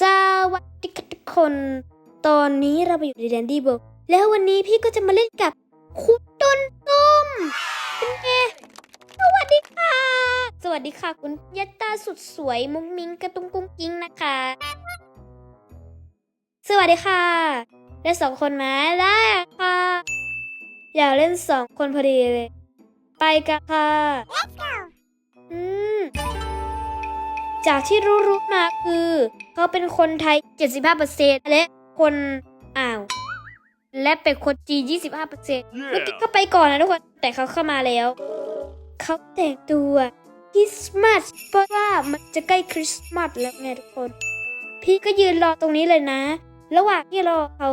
สวัสดีทุกคน ตอนนี้เราไปอยู่ในแดนดี้เบิร์แล้ววันนี้พี่ก็จะมาเล่นกับคุณต้นส้มเป็นไงสวัสดีค่ะ สวัสดีค่ะคุณยัตตาสุดสวยมุ้งมิ้งกระตุ้งกุ้งกิ้งนะคะ สวัสดีค่ะ เล่นสองคนไหมได้ค่ะ อยากเล่นสองคนพอดีเลย ไปกันค่ะอืมจากที่รู้ๆมาคือ เขาเป็นคนไทย 75%และคนอ่าว และเป็นคนจีน25%เมื่อกี้เขาไปก่อนนะทุกคน แต่เขาเข้ามาแล้ว เขาแต่งตัวคริสต์มาสเพราะว่ามันจะใกล้คริสต์มาสแล้วไงทุกคน พี่ก็ยืนรอตรงนี้เลยนะ ระหว่างที่รอเขา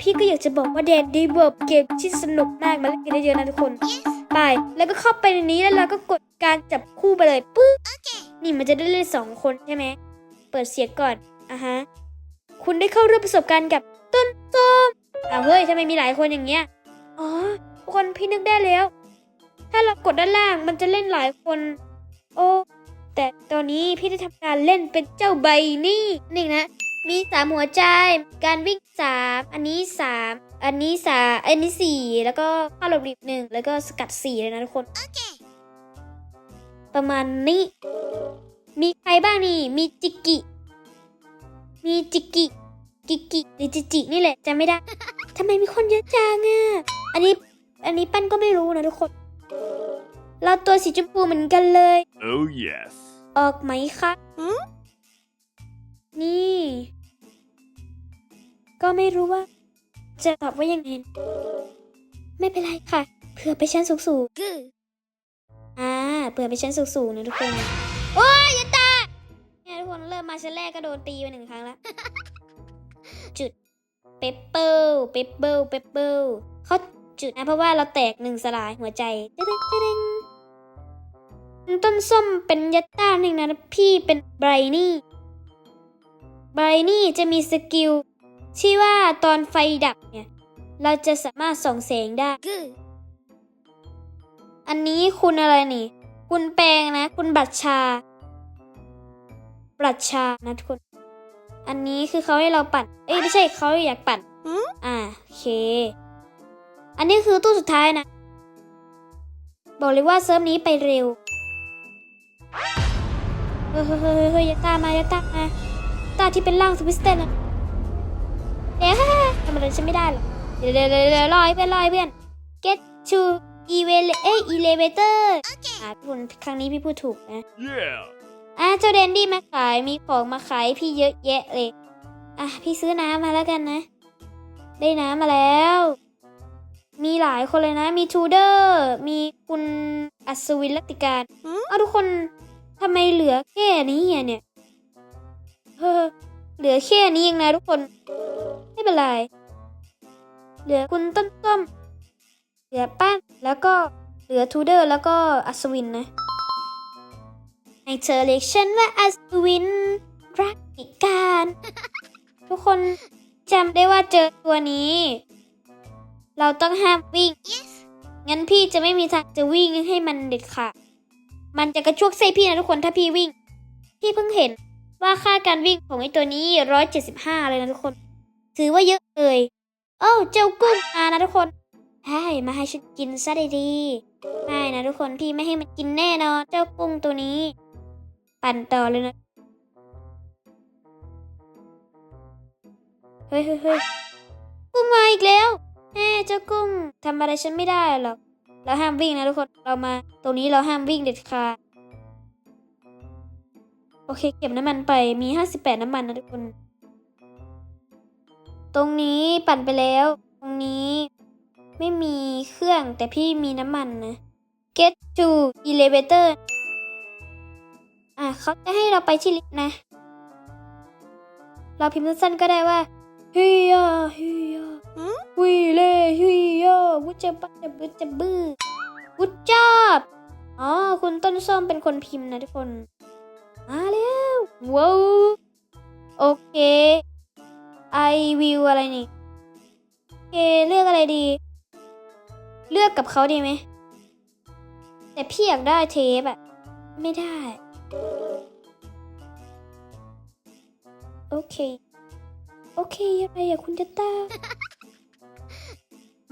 พี่ก็อยากจะบอกว่าแดนดีเวิร์บเกมที่สนุกมากมาเล่นกันเยอะๆนะทุกคน ไป แล้วก็เข้าไปในนี้แล้วเราก็กดการจับคู่ไปเลยปึ๊บนี่มันจะได้เล่นสองคนใช่ไหม เปิดเสียงก่อนอะฮะ คุณได้เข้าร่วมประสบการณ์กับต้นส้มอ้าวเฮ้ยทำไมมีหลายคนอย่างเงี้ย อ๋อทุกคนพี่นึกได้แล้ว ถ้าเรากดด้านล่างมันจะเล่นหลายคน โอ้แต่ตอนนี้พี่ได้ทำการเล่นเป็นเจ้าใบนี่นี่นะ มีสามหัวใจ การวิ่งสามอันนี้สามอันนี้สามอันนี้สี่แล้วก็เข้าหลบหลีกหนึ่งแล้วก็สกัดสี่เลยนะทุกคน ประมาณนี้ มีใครบ้างนี่ มีจิกิ มีจิกิ กิกิหรือจิจินี่แหละจำไม่ได้ทำไมมีคนเยอะจังอะ อันนี้ อันนี้ปั้นก็ไม่รู้นะทุกคน เราตัวสีชมพูเหมือนกันเลย Oh, yes. ออกไหมคะนี่ ก็ไม่รู้ว่า จะตอบว่ายังไง ไม่เป็นไรค่ะ เผื่อไปชั้นสูงๆอ่า เผื่อไปชั้นสูงๆนะทุกคน โอ้ยอยาตาเนี่ยทุกคนเริ่มมาชั้นแรกก็โดนตีไปหนึ่งครั้งแล้ว จุดเปปเปิลเปปเปิลเปปเปิลเขาจุดนะเพราะว่าเราแตกหนึ่งสลายหัวใจเด้งเด้งต้นส้มเป็นยัตต้าหนึ่งนะพี่เป็นไบรนี่ไบรนี่จะมีสกิลที่ว่าตอนไฟดับเนี่ย เราจะสามารถส่องแสงได้ อันนี้คุณอะไรนี่ คุณแปลงนะ คุณบัตรชา บัตรชานะทุกคน อันนี้คือเขาให้เราปั่น เอ้ยไม่ใช่เขาอยากปั่นอ่าโอเค อันนี้คือตู้สุดท้ายนะ บอกเลยว่าเซิร์ฟนี้ไปเร็ว เฮ้ยเฮ้ยเฮ้ยเฮ้ยอย่าตามมาอย่าตามมาตาที่เป็นร่างสวิสเตนอะเอ๊ะทำอะไรฉันไม่ได้หรอกเดี๋ยวเดี๋ยวเดี๋ยวเดี๋ยวรอให้เพื่อนร อให้เพื่อน get to elevator เอ้ย elevator อ่าพี่พูดครั้งนี้พี่พูดถูกนะ Yeah. อะเจ้าแดนดี้มาขายมีของมาขายพี่เยอะแยะเลย อะพี่ซื้อน้ำมาแล้วกันนะ ได้น้ำมาแล้ว มีหลายคนเลยนะ มีทูเดอร์ มีคุณอัศวินลัตติการเอาทุกคนทำไมเหลือแค่นี้อะเนี่ยเฮ้อเหลือแค่นี้เองนะทุกคน ไม่เป็นไร เหลือคุณต้นต้มเห ลือแป้นแล้วก็เหลือทูเดอร์แล้วก็อัศวินนะให้เธอเรียกฉันว่าอัศวิน รักอีกการ ทุกคนจำได้ว่าเจอตัวนี้ เราต้องห้ามวิ่ง งั้นพี่จะไม่มีทางจะวิ่งให้มันเด็ดขาดมันจะกระชวกไส้พี่นะทุกคนถ้าพี่วิ่ง พี่เพิ่งเห็นว่าค่าการวิ่งของไอ้ตัวนี้ร้อยเจ็ดสิบห้าเลยนะทุกคน ถือว่าเยอะเลย โอ้าเจ้ากุ้งมานะทุกคน ใช่มาให้ฉันกินซะดีๆไม่นะทุกคนพี่ไม่ให้มันกินแน่นอนเจ้ากุ้งตัวนี้ ปั่นต่อเลยนะเฮ้ยเฮ้ยเฮ้ยกุ้งมาอีกแล้วแม่เจ้ากุ้งทำอะไรฉันไม่ได้หรอกเราห้ามวิ่งนะทุกคนเรามา ตรงนี้เราห้ามวิ่งเด็ดขาดโอเค เก็บน้ำมันไปมีห้าสิบแปดน้ำมันนะทุกคน ตรงนี้ปั่นไปแล้ว ตรงนี้ ไม่มีเครื่องแต่พี่มีน้ำมันนะ get to elevator อะเขาจะให้เราไปที่ลิฟต์นะ เราพิมพ์สั้นๆก็ได้ว่าฮิยาฮิยาวิเลฮิยาวุจะบัจะบึจะบือวุจาบอ๋อ คุณต้นส้มเป็นคนพิมพ์นะทุกคน มาแล้วว้าวโอเค I will อะไรนี่ โอเค เลือกอะไรดี เลือกกับเขาดีไหม แต่พี่อยากได้เทปอะไม่ได้ โอเค โอเคอะไรอะคุณจะตา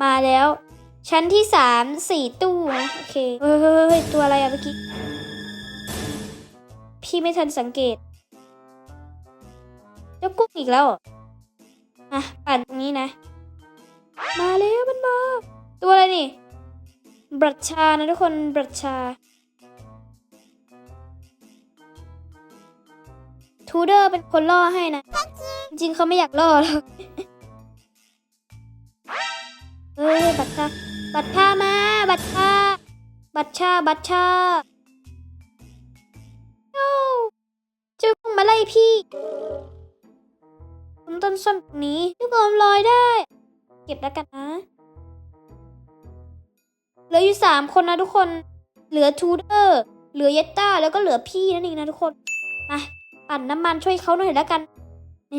มาแล้ว ชั้นที่สามสี่ตู้นะโอเคเฮ้ยเฮ้ยเฮ้ย ตัวอะไรอะเมื่อกี้ พี่ไม่ทันสังเกตเจ้ากุ้งอีกแล้วเหรออะ ปั่นตรงนี้นะ มาแล้วมันมา ตัวอะไรนี่ บรัชชานะทุกคน บรัชชา ทูเดอร์เป็นคนล่อให้นะ จริงๆเขาไม่อยากล่อหรอกเฮ้ย บัตรชา บัตรชามา บัตรชา บัตรชา บัตรชาโอ้เจ้ากุ้งมาไล่พี่ผมต้นส้นตรงนี้ทุกคนลอยได้ เก็บแล้วกันนะ เหลืออยู่สามคนนะทุกคน เหลือทูเดอร์ เหลือเยตต้าแล้วก็เหลือพี่นั่นเองนะทุกคน มาปั่นน้ำมันช่วยเขาหน่อยแล้วกัน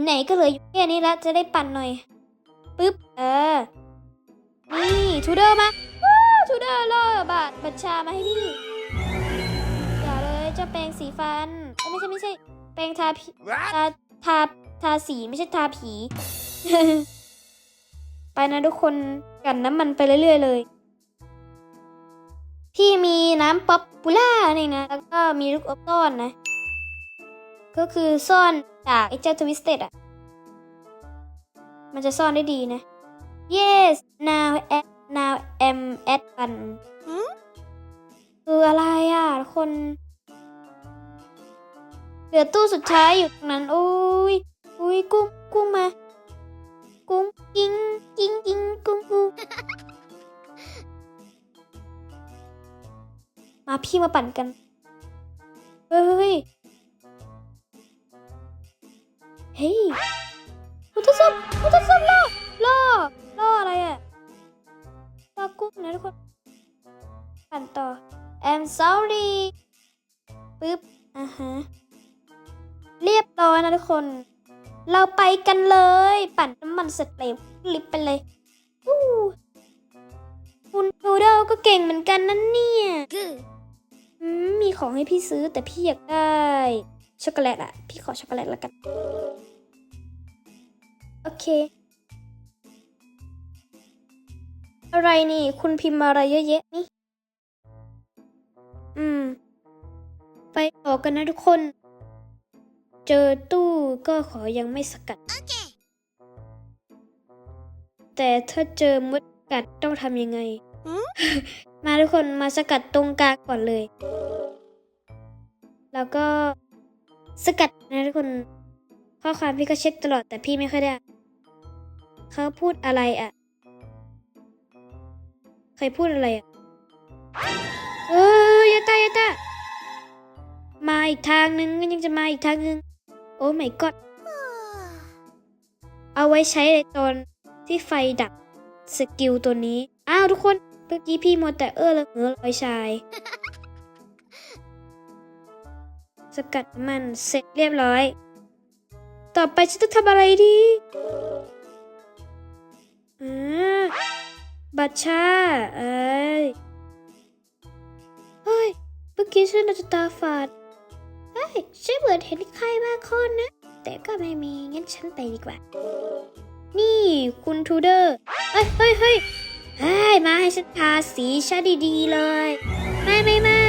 ไหนๆก็เหลืออยู่แค่นี้แล้วจะได้ปั่นหน่อย ปึ๊บ เออ นี่ทูเดอร์มาวู้ทูเดอร์ล่อบาดบัญชามาให้พี่ อย่าเลยเจ้าแปรงสีฟันเอ้ยไม่ใช่ไม่ใช่ แปรงทาผีทาทาทาสีไม่ใช่ทาผี ไปนะทุกคนกันน้ำมันไปเรื่อยๆเลย พี่มีน้ำป๊อปปูล่านี่นะ แล้วก็มีลูกอบซ่อนนะ ก็คือซ่อนจากไอ้เจ้าทวิสเต็ดอะ มันจะซ่อนได้ดีนะ yes now at now am at ปันคืออะไรอะทุกคน เหลือตู้สุดท้ายอยู่ตรงนั้น อุ้ยอุ้ยกุ้งกุ้งมา กุ้งกิ้งกิ้งกิ้งกุ้งกุ้ง มาพี่มาปั่นกัน เฮ้ย เฮ้ยพุทธศพพุทธศพล่อล่อล่ออะไรอะล่อกุ้งนะทุกคน ปั่นต่อ I'm sorry ปึ๊บ อ่าฮะ เรียบร้อยนะทุกคน เราไปกันเลย ปั่นน้ำมันเสร็จเร็วลิฟต์ไปเลยอู้คุณทูเดลก็เก่งเหมือนกันนั่นเนี่ย มมีของให้พี่ซื้อแต่พี่อยากได้ ช็อกโกแลตอะพี่ขอช็อกโกแลตแล้วกัน โอเค อะไรนี่ คุณพิมพ์อะไรเยอะแยะนี่ อืม ไปต่อกันนะทุกคน เจอตู้ก็ขอยังไม่สกัด แต่ถ้าเจอมดกัดต้องทำยังไง มาทุกคนมาสกัดตรงกลางก่อนเลย แล้วก็สกัดนะทุกคน ข้อความพี่ก็เช็คตลอดแต่พี่ไม่ค่อยได้ เขาพูดอะไรอะ ใครพูดอะไรอะ เออยาตายาตามาอีกทางนึงก็ยังจะมาอีกทางนึง โอ้ไม่กอดเอาไว้ใช้ในตอนที่ไฟดับสกิลตัวนี้ อ้าวทุกคน เมื่อกี้พี่มัวแต่เออละเหงอลอยชาย สกัดมันเสร็จเรียบร้อย ต่อไปฉันต้องทำอะไรดีอ่าบัตรชาเอ้ย เฮ้ย เมื่อกี้ฉันอาจจะตาฝาดเฮ้ยฉันเหมือนเห็นใครบางคนนะ แต่ก็ไม่มี งั้นฉันไปดีกว่า นี่คุณทูเดอร์ เฮ้ยเฮ้ยเฮ้ย เฮ้ย มาให้ฉันทาสีชาดีๆเลย ไม่ไม่ไม่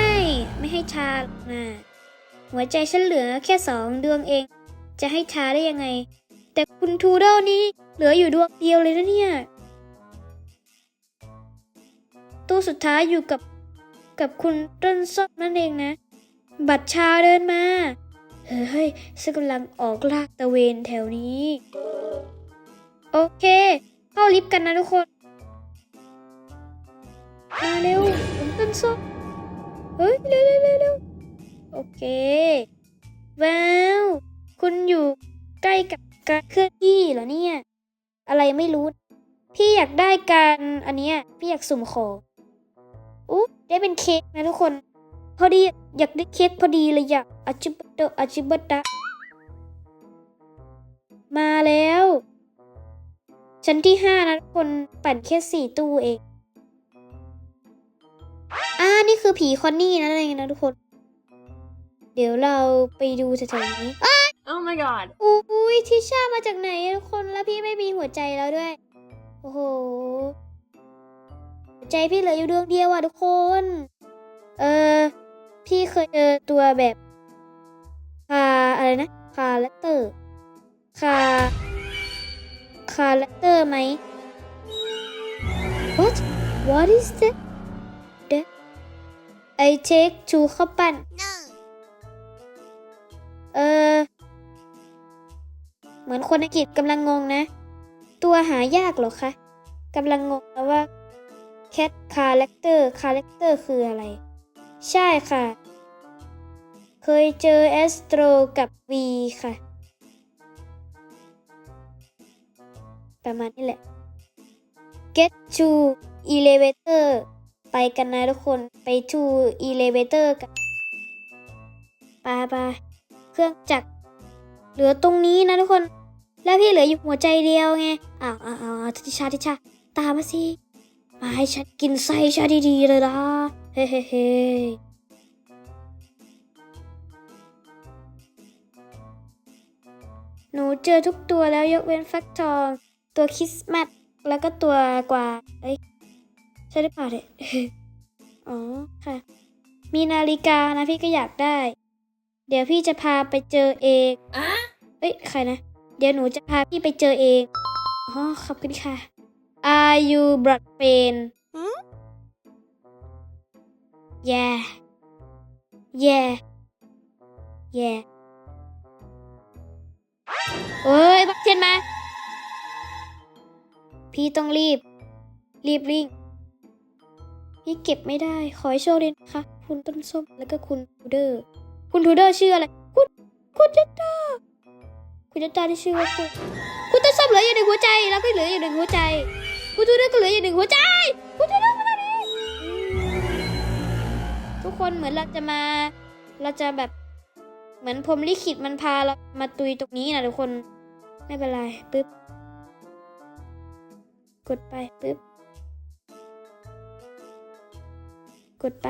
ไม่ให้ทาหรอกนะหัวใจฉันเหลือแค่สองดวงเอง จะให้ทาได้ยังไง แต่คุณทูเดนี่เหลืออยู่ดวงเดียวเลยนะเนี่ยตู้สุดท้ายอยู่กับกับคุณต้นส้มนั่นเองนะ บัตรชาเดินมา เฮ้ยฉันกำลังออกลากตะเวนแถวนี้ โอเค เข้าลิฟต์กันนะทุกคน มาเร็วผมต้นส้มเฮ้ยเร็วเร็วเร็วโอเค ว้าว คุณอยู่ใกล้กับการเคลื่อนที่เหรอเนี่ย อะไรไม่รู้ พี่อยากได้การอันเนี้ย พี่อยากสุ่มของอู้ได้เป็นเค้กนะทุกคน พอดีอยากได้เค้กพอดีเลยอยากอาจิบัตโตอาจิบัตตะมาแล้ว ชั้นที่ห้านะทุกคนปั่นแค่สี่ตู้เอง อ่านี่คือผีคอนนี่นั่นเองนะทุกคน เดี๋ยวเราไปดูแถวๆนี้ Oh my god. อุ้ยทิชชามาจากไหนอะทุกคนแล้วพี่ไม่มีหัวใจแล้วด้วย โอ้โหหัวใจพี่เหลืออยู่ดวงเดียวอะทุกคน เออพี่เคยเจอตัวแบบคาอะไรนะคาแรคเตอร์คาคาแรคเตอร์ไหม What What is that that I take to ข้าวปั้น เออ เหมือนคนอังกฤษกำลังงงนะ ตัวหายากเหรอคะกำลังงงนะว่า cat character character คืออะไร ใช่ค่ะ เคยเจอ Astro กับ V ค่ะ ประมาณนี้แหละ get to elevator ไปกันนะทุกคนไป to elevator กันไปไปเครื่องจักรเหลือตรงนี้นะทุกคน แล้วพี่เหลืออยู่หัวใจเดียวไงอ้าวอ้าวอ้าวทิชาทิชาตามมาสิมาให้ฉันกินไส้ชาดีๆเลยนะเฮ้เฮ้เฮ้หนูเจอทุกตัวแล้วยกเว้นฟักทอง ตัวคริสต์มาสแล้วก็ตัวกวางเอ้ย ใช่หรือเปล่าเนี่ยอ๋อค่ะ มีนาฬิกานะพี่ก็อยากได้ เดี๋ยวพี่จะพาไปเจอเองเอ้ยใครนะ เดี๋ยวหนูจะพาพี่ไปเจอเอง อ๋อขอบคุณค่ะ Are you blood pain Yeah Yeah Yeah เอ้ยบักเทียนมา พี่ต้องรีบ รีบริ่ง พี่เก็บไม่ได้ ขอให้โชคดีนะคะคุณต้นส้มแล้วก็คุณทูเดอร์ คุณทูเดอร์ชื่ออะไร คุณ คุณจัตตาคุณจัตตาที่ชื่อว่าคุณคุณต้นส้มเหลืออยู่หนึ่งหัวใจ แล้วก็เหลืออยู่หนึ่งหัวใจ คุณทูเดอร์ก็เหลืออยู่หนึ่งหัวใจ คุณทูเดอร์มาตอนนี้ทุกคนเหมือนเราจะมา เราจะแบบ เหมือนพรมลิขิตมันพาเรามาตุยตรงนี้นะทุกคน ไม่เป็นไรปึ๊บ กดไปปึ๊บ กดไป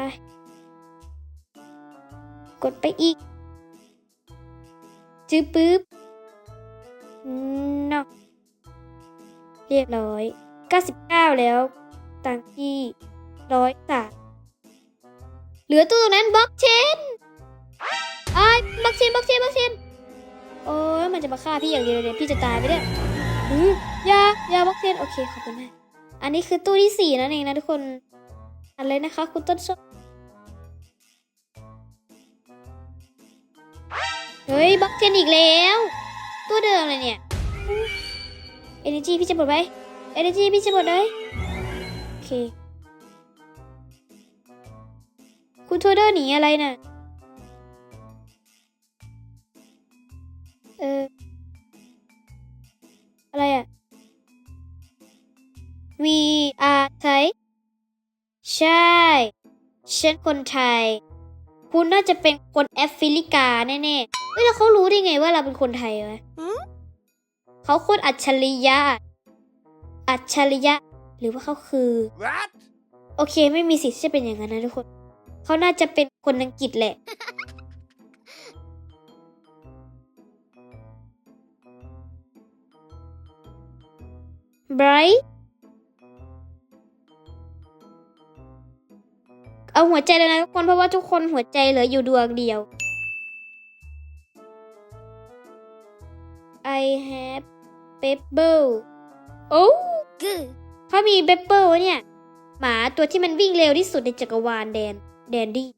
กดไปอีก จื้อปึ๊บนาะเรียบร้อย 99 แล้ว ต่างที่ร้อยสามเหลือตัวนั้นบล็อกเชนไอ้ยบล็อกเชนบล็อกเชนบล็อกเชนโอ้ยมันจะมาฆ่าพี่อย่างเดียวเลยพี่จะตายไปเนี่ยอือยาอยาบล็อกเชนโอเคขอบคุณมากอันนี้คือตู้ที่สี่นั่นเองนะทุกคน อะไรนะคะ คุณต้นส้มเฮ้ยบล็อกเชนอีกแล้ว ตัวเดิมเลยเนี่ยเอเนจีพี่จะหมดไหมเอเนจีพี่จะหมดไหมโอเค คุณโทเดอร์หนีอะไรน่ะเอออะไรอะ We are Thai ใช่ ฉันคนไทย คุณน่าจะเป็นคนแอฟริกาแน่ๆเฮ้ยแล้วเขารู้ได้ไงว่าเราเป็นคนไทยวะเขาโคตรอัจฉริยะ อัจฉริยะ หรือว่าเขาคือ What? โอเค ไม่มีสิทธิ์ที่จะเป็นอย่างนั้นนะทุกคน เขาน่าจะเป็นคนอังกฤษแหละไเอาหัวใจเลยนะทุกคนเพราะว่าทุกคนหัวใจเหลืออยู่ดวงเดียว I have pebble โอ้เขามีเ e เ p ิ e เนี่ย หมาตัวที่มันวิ่งเร็วที่สุดในจักรวาลแดน แดนดี้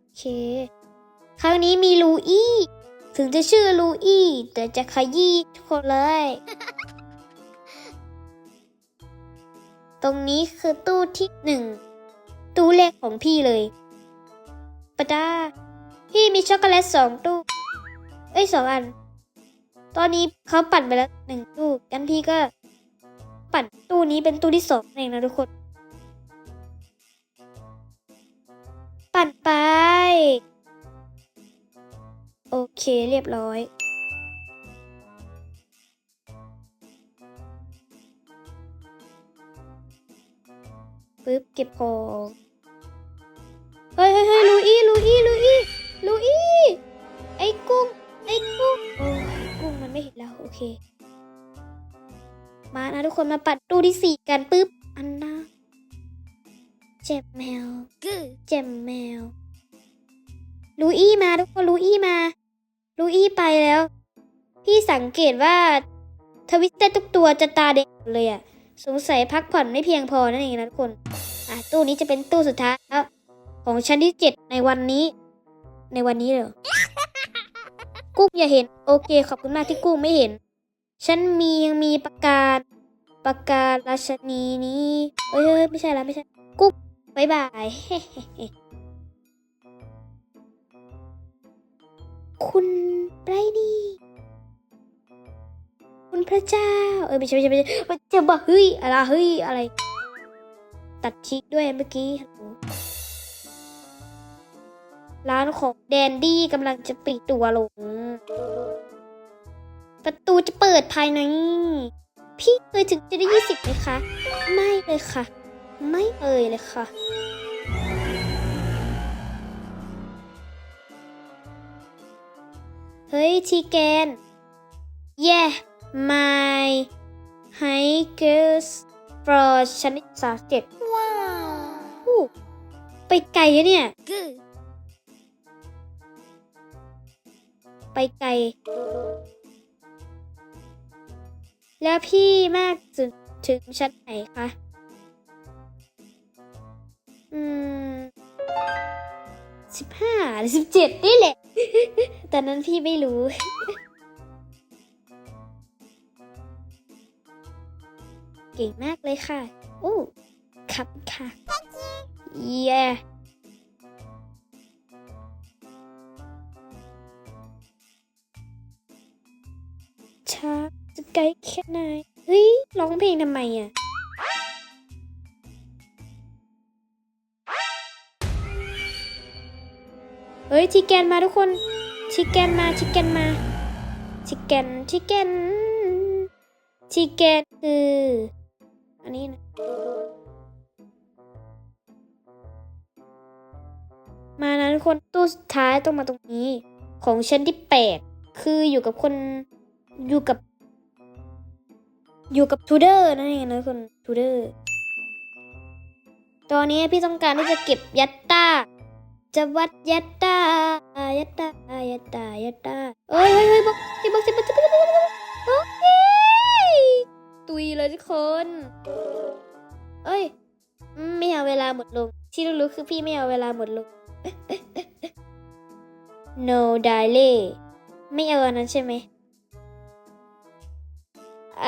โอเค ครั้งนี้มีลูอี้ ถึงจะชื่อลูอี้แต่จะขยี้ทุกคนเลย ตรงนี้คือตู้ที่หนึ่งตู้แรกของพี่เลยปะดาพี่มีช็อกโกแลตสองตู้ เอ้ยสองอัน ตอนนี้เขาปั่นไปแล้วหนึ่งตู้กันพี่ก็ ปั่นตู้นี้เป็นตู้ที่สองเองนะทุกคน ปั่นไป โอเคเรียบร้อย ปึ๊บเก็บของเฮ้ยเฮ้ยเฮ้ยลูอี้ลูอี้ลูอี้ลูอี้ไอ้กุ้งไอ้กุ้งโอ้ยกุ้งมันไม่เห็นแล้วโอเค มานะทุกคนมาปัดตู้ที่สี่กันปึ๊บอันน่าเจมแมวเจมแมวลูอี้มาทุกคนลูอี้มาลูอี้ไปแล้ว พี่สังเกตว่าทวิสเตอร์ทุกตัวจะตาเด็กเลยอะสงสัยพักผ่อนไม่เพียงพอนั่นเองนะทุกคน ตู้นี้จะเป็นตู้สุดท้ายของชั้นที่เจ็ดในวันนี้ ในวันนี้เลยเหรอกุ้งอย่าเห็น โอเค ขอบคุณมากที่กุ้งไม่เห็น ฉันมียังมีประกาศประกาศราชนีนี้เอ้ยไม่ใช่แล้วไม่ใช่ กุ้งบายบายคุณไรดีคุณพระเจ้า เออไม่ใช่ไม่ใช่ไม่ใช่พระเจ้าบอกเฮ้ยอะไรเฮ้ยอะไร ตัดชิกด้วยเมื่อกี้ ร้านของแดนดี้กำลังจะปิดตัวลง ประตูจะเปิดภายใน พี่เคยถึงจะได้ยี่สิบไหมคะ ไม่เลยค่ะ ไม่เอ่ยเลยค่ะเฮ้ยทีแกน yeah my high girls for ชั้นที่สามเจ็ดว้าวไปไกลอะเนี่ย ไปไกล แล้วพี่มากสุดถึงชั้นไหนคะ อืมสิบห้าหรือสิบเจ็ดนี่แหละ ตอนนั้นพี่ไม่รู้ เก่งมากเลยค่ะ โอ้ครับค่ะเย้ช้าจะไกลแค่ไหนเฮ้ย ร้องเพลงทำไมอะเฮ้ยชิคแกนมาทุกคนชิคแกนมาชิคแกนมาชิคแกนชิคแกนชิคแกนคือ นี้นะมานะทุกคนตู้สุดท้ายต้องมาตรงนี้ ของชั้นที่แปดคืออยู่กับคนอยู่กับ อยู่กับทูเดอร์นั่นเองนะคนทูเดอร์ตอนนี้พี่ต้องการที่จะเก็บยัตตาจะวัดยัตตายัตตายัตตายัตตาเอ้ยเฮ้ยเฮ้ยบอกสิบอกสิบอกบอกสิบอก ตุยเลยทุกคน เอ้ย ไม่เอาเวลาหมดลง ที่รู้ๆคือพี่ไม่เอาเวลาหมดลง no delay ไม่เอาอันนั้นใช่ไหม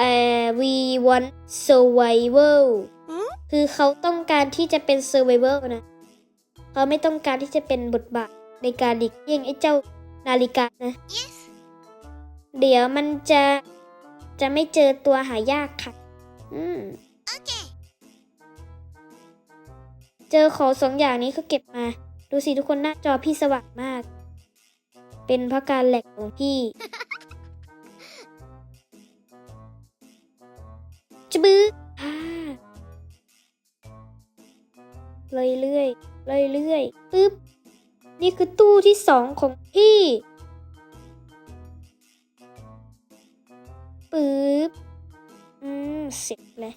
uh, we want survival คือเขาต้องการที่จะเป็น survival นะ เขาไม่ต้องการที่จะเป็นบทบาทในการหลีกเลี่ยงไอ้เจ้านาฬิกานะเดี๋ยวมันจะ จะไม่เจอตัวหายากค่ะ อืมเจอของสองอย่างนี้ก็เก็บมา ดูสิทุกคนหน้าจอพี่สว่างมาก เป็นเพราะการแหลกของพี่ จะบื้ออ่าเรื่อยเรื่อยเรื่อยเรื่อยๆปึ๊บ นี่คือตู้ที่สองของพี่ ปึ๊บ อืมเสร็จเลย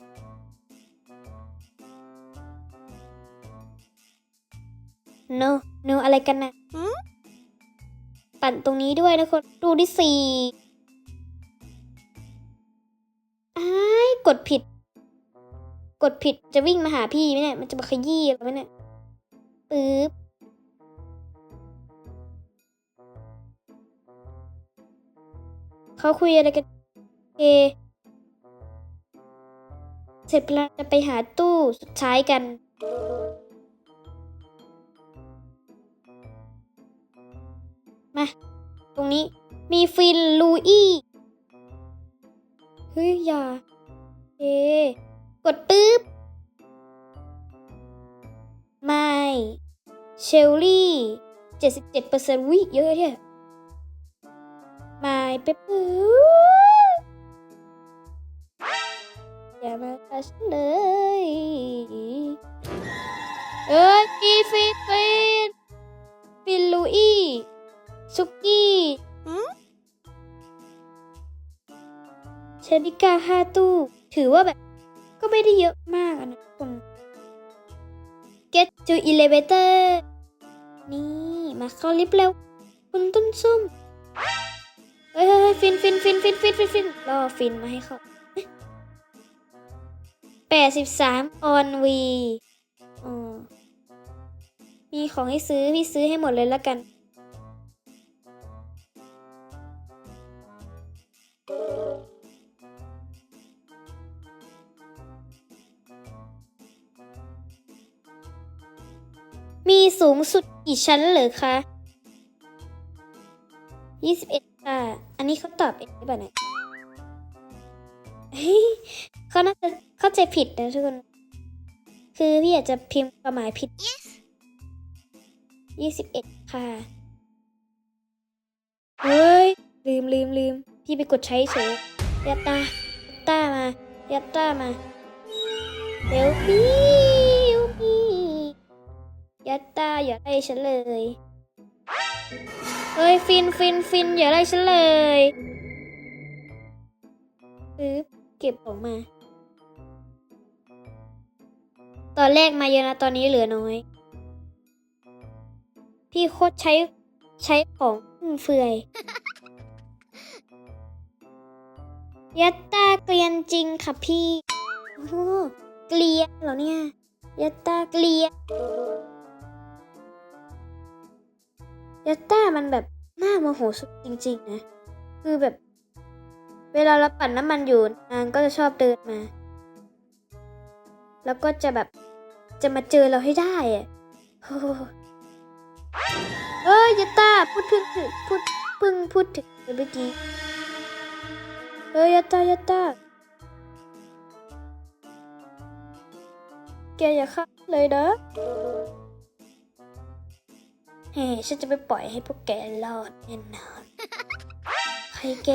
no no อะไรกันนะปั่นตรงนี้ด้วยนะคนดูที่สี่อ้ายกดผิด กดผิดจะวิ่งมาหาพี่ไหมเนี่ย มันจะมาขยี้เราไหมเนี่ยปึ๊บเขาคุยอะไรกัน เอเสร็จแล้วจะไปหาตู้สุดท้ายกัน มา ตรงนี้มีฟินลูอี้เฮ้ย อย่าเอกดปึ๊บ ไม่ เชลลี่เจ็ดสิบเจ็ดเปอร์เซ็นต์วิเยอะเนี่ย ไม่เปปเปอร์ อย่ามาทัชเลย เอ้ยมีฟินฟินฟินลูอี้ซุกี้ฉันมีกาห้าตู้ ถือว่าแบบ ก็ไม่ได้เยอะมากอะนะทุกคน get to elevator นี่ มาเข้าลิฟต์เร็วคุณต้นส้มเฮ้ยเฮ้ยเฮ้ยฟินฟินฟินฟินฟินฟินฟินรอฟินมาให้เขา แปดสิบสามออนวีอ๋อมีของให้ซื้อ พี่ซื้อให้หมดเลยแล้วกัน มีสูงสุดกี่ชั้นเหรอคะยี่สิบเอ็ดค่ะ อันนี้เขาตอบเองหรือเปล่าเนี่ยเฮ้ยเขาน่าจะ ใจผิดนะทุกคน คือพี่อาจจะพิมพ์ความหมายผิดยี่สิบเอ็ดค่ะ เฮ้ย ลืมลืมลืมพี่ไปกดใช้เฉยยัตตายัตตามายัตตามาเร็วพี่เร็วพี่ยัตตาอย่าไล่ฉันเลย เฮ้ย ฟินฟินฟินอย่าไล่ฉันเลยปึ๊บเก็บออกมา ตอนแรกมาเยอะนะตอนนี้เหลือน้อย พี่โคตรใช้ใช้ของฟุ่มเฟือยยัตตาเกลียนจริงค่ะพี่เกลียนเหรอเนี่ย ยัตตาเกลียนยัตตามันแบบหน้าโมโหสุดจริง ๆ นะ คือแบบ เวลาเราปั่นน้ำมันอยู่นางก็จะชอบเดินมา แล้วก็จะแบบจะมาเจอเราให้ได้อะเอ้ยยัตตาพูดถึงถึงพูดเพิ่งพูดถึงเมื่อกี้เอ้ยยัตตายัตตาแกอย่าฆ่าเลยนะเฮ้ฉันจะไม่ปล่อยให้พวกแกรอดแน่นอนใครแก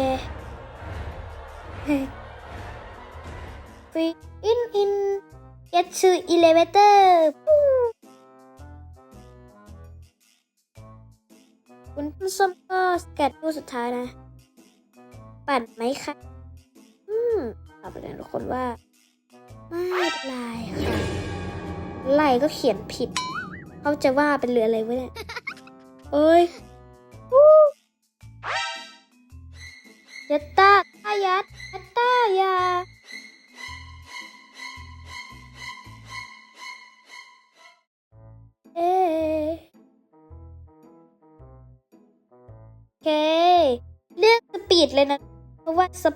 ฟีอินอิน get to elevator คุณผู้ชมก็สแกตตู้สุดท้ายนะ ปั่นไหมคะ อืมตอบไปเลยทุกคนว่า ไม่เป็นไรค่ะไล่ก็เขียนผิด เขาจะว่าเป็นเรืออะไรวะเนี่ย เอ้ย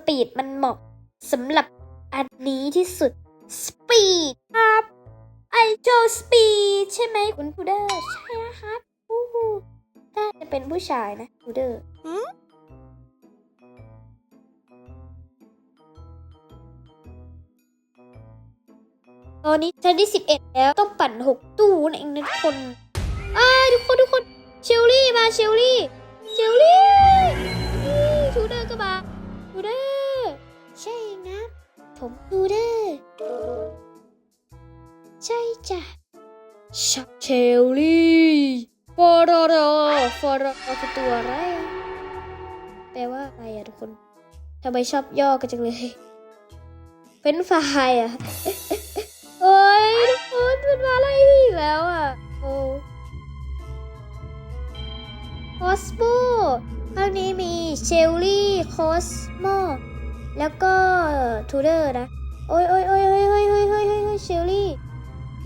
ปีดมันเหมาะสำหรับอันนี้ที่สุดสปีดครับไอโจสปีดใช่ไหมคุณพูเดอร์ใช่นะครับอู้หูน่าจะเป็นผู้ชายนะพูเดอร์ตอนนี้ชั้นที่สิบเอ็ดแล้วต้องปั่นหกตู้นะเองนะทุกคนอ้าทุกคน ทุกคน เชลลี่มาเชลลี่ เชลลี่ เดอร์ ใช่นะผมทูเดอร์ใช่จ้ะชักเชลลี่ฟอรอรอฟอรอคือตัวอะไร แปลว่าอะไรอะทุกคนทำไมชอบย่อกันจังเลย เป็นไฟล์อะโอ้ยทุกคนเป็นมาอะไรอีกแล้วอะโอ้คอสโม ข้างนี้มีเชลลี่คอสโมแล้วก็ทูเดอร์นะ โอ้ยโอ้ยโอ้ยเฮ้ยเฮ้ยเฮ้ยเฮ้ยเฮ้ยเชลลี่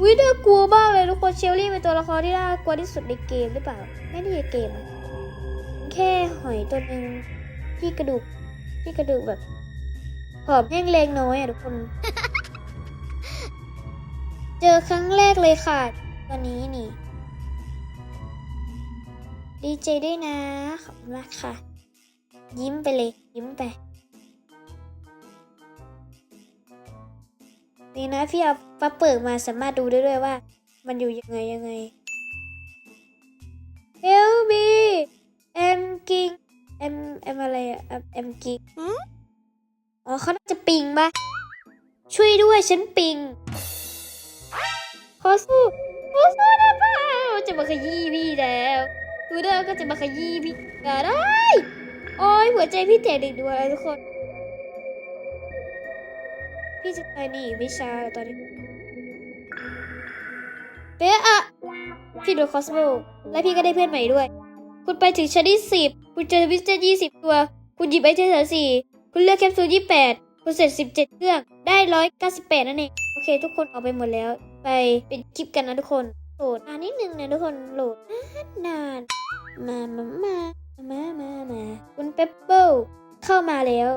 วิน่ากลัวมากเลยทุกคนเชลลี่เป็นตัวละครที่น่ากลัวที่สุดในเกมหรือเปล่า ไม่ได้ในเกม แค่หอยตัวหนึ่งที่กระดูกที่กระดูกแบบผอมแห้งแรงน้อยอะทุกคน เจอครั้งแรกเลยค่ะ วันนี้นี่ ดีใจด้วยนะ ขอบคุณมากค่ะ ยิ้มไปเลย ยิ้มไป นี่นะพี่เอาปลาเปิกมาสามารถดูได้ด้วยว่า มันอยู่ยังไงยังไง Help me I'm king I'm I'm อะไรอะ I'm I'm king อ๋อเขาน่าจะปิงปะช่วยด้วยฉันปิง ขอสู้ขอสู้นะเปล่าจะมาขยี้พี่แล้ว ดูเดอร์ก็จะมาขยี้พี่ได้ โอ้ยหัวใจพี่แตกเด็กดวงเลยทุกคน พี่จะไปนี่วิชาตอนนี้ เป๊ะอะ พี่ดูคอสโมและพี่ก็ได้เพื่อนใหม่ด้วย คุณไปถึงชั้นที่สิบคุณเจอวิสเตอร์ยี่สิบตัว คุณหยิบไอเทมสามสี่คุณเลือกแคปซูลยี่แปดคุณเสร็จสิบเจ็ดเครื่อง ได้ร้อยเก้าสิบแปดนั่นเอง โอเค ทุกคนออกไปหมดแล้ว ไปเป็นคลิปกันนะทุกคน โหลดนานนิดนึงนะทุกคนโหลดนานนานมามามามามาคุณเปปเปิลเข้ามาแล้ว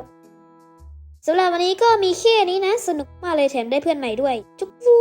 สำหรับวันนี้ก็มีแค่นี้นะ สนุกมากเลยแถมได้เพื่อนใหม่ด้วย จุ๊บวู